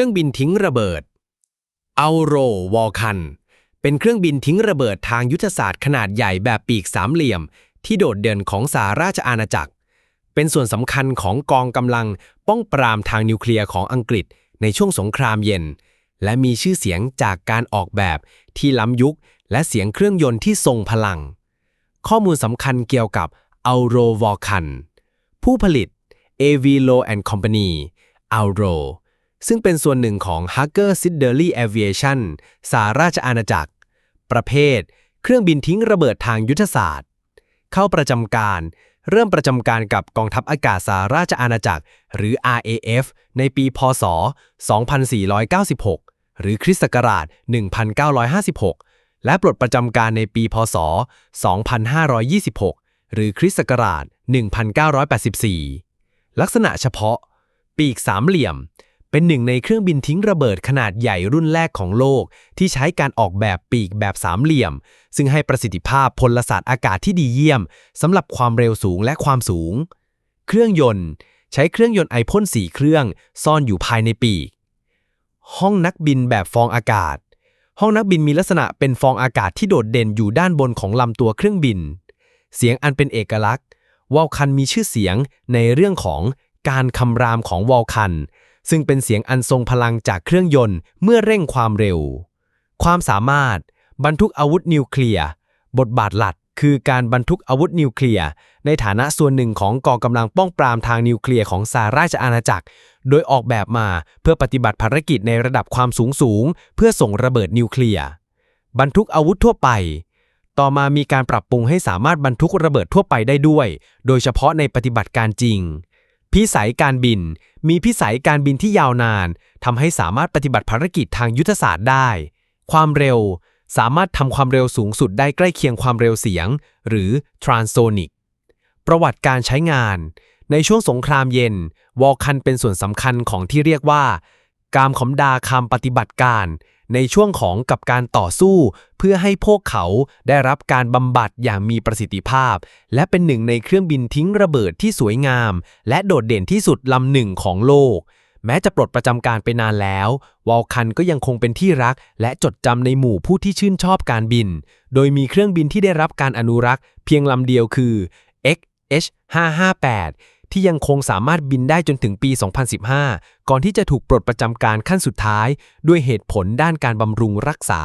ครื่องบินทิ้งระเบิดเอาโรวอลคัน เป็นเครื่องบินทิ้งระเบิดทางยุทธศาสตร์ขนาดใหญ่แบบปีกสามเหลี่ยม ที่โดดเด่นของสหราชอาณาจักร เป็นส่วนสำคัญของกองกำลังป้องปรามทางนิวเคลียร์ของอังกฤษในช่วงสงครามเย็น และมีชื่อเสียงจากการออกแบบที่ล้ำยุค และเสียงเครื่องยนต์ที่ทรงพลัง ข้อมูลสำคัญเกี่ยวกับเอาโรวอลคัน ผู้ผลิต AV Low and Company a u r o ซึ่งเป็นส่วนหนึ่งของ h u g g e r s i d d e r l y Aviation สหราชอาณาจักร ประเภท เครื่องบินทิ้งระเบิดทางยุทธศาสตร์ เข้าประจำการ เริ่มประจำการกับกองทัพอากาศสหราชอาณาจักร หรือ RAF ในปี พศ 2496 หรือคริสต์ศักราช 1956 และปลดประจำการในปี พศ 2526 หรือคริสต์ศักราช 1984 ลักษณะเฉพาะ ปีกสามเหลี่ยม เป็นหนึ่งในเครื่องบินทิ้งระเบิดขนาดใหญ่รุ่นแรกของโลก ที่ใช้การออกแบบปีกแบบสามเหลี่ยม ซึ่งให้ประสิทธิภาพพลศาสตร์อากาศที่ดีเยี่ยมสำหรับความเร็วสูงและความสูง เครื่องยนต์ ใช้เครื่องยนต์ไอพ่นสีเครื่อง ซ่อนอยู่ภายในปีก ห้องนักบินแบบฟองอากาศ ห้องนักบินมีลักษณะเป็นฟองอากาศที่โดดเด่นอยู่ด้านบนของลำตัวเครื่องบิน เสียงอันเป็นเอกลักษณ์วอลคันมีชื่อเสียงในเรื่องของการคำรามของวอลคัน ซึ่งเป็นเสียงอันทรงพลังจากเครื่องยนต์เมื่อเร่งความเร็ว ความสามารถ บรรทุกอาวุธนิวเคลียร์ บทบาทหลักคือการบรรทุกอาวุธนิวเคลียร์ ในฐานะส่วนหนึ่งของกองกำลังป้องปรามทางนิวเคลียร์ของสหราชอาณาจักร โดยออกแบบมาเพื่อปฏิบัติภารกิจในระดับความสูงสูง เพื่อส่งระเบิดนิวเคลียร์ บรรทุกอาวุธทั่วไป ต่อมามีการปรับปรุงให้สามารถบรรทุกระเบิดทั่วไปได้ด้วย โดยเฉพาะในปฏิบัติการจริง พิสัยการบิน มีพิสัยการบินที่ยาวนานทำให้สามารถปฏิบัติภารกิจทางยุทธศาสตร์ได้ ความเร็ว สามารถทำความเร็วสูงสุดได้ใกล้เคียงความเร็วเสียง หรือ transonic ประวัติการใช้งาน ในช่วงสงครามเย็น วอลคันเป็นส่วนสำคัญของที่เรียกว่า กามขมดาคำปฏิบัติการ ในช่วงของกับการต่อสู้ เพื่อให้พวกเขาได้รับการบำบัดอย่างมีประสิทธิภาพ และเป็นหนึ่งในเครื่องบินทิ้งระเบิดที่สวยงาม และโดดเด่นที่สุดลำหนึ่งของโลก แม้จะปลดประจำการไปนานแล้ว วอลคันก็ยังคงเป็นที่รัก และจดจำในหมู่ผู้ที่ชื่นชอบการบิน โดยมีเครื่องบินที่ได้รับการอนุรักษ์ เพียงลำเดียวคือ XH558 ที่ยังคงสามารถบินได้จนถึงปี 2015 ก่อนที่จะถูกปลดประจำการขั้นสุดท้าย ด้วยเหตุผลด้านการบำรุงรักษา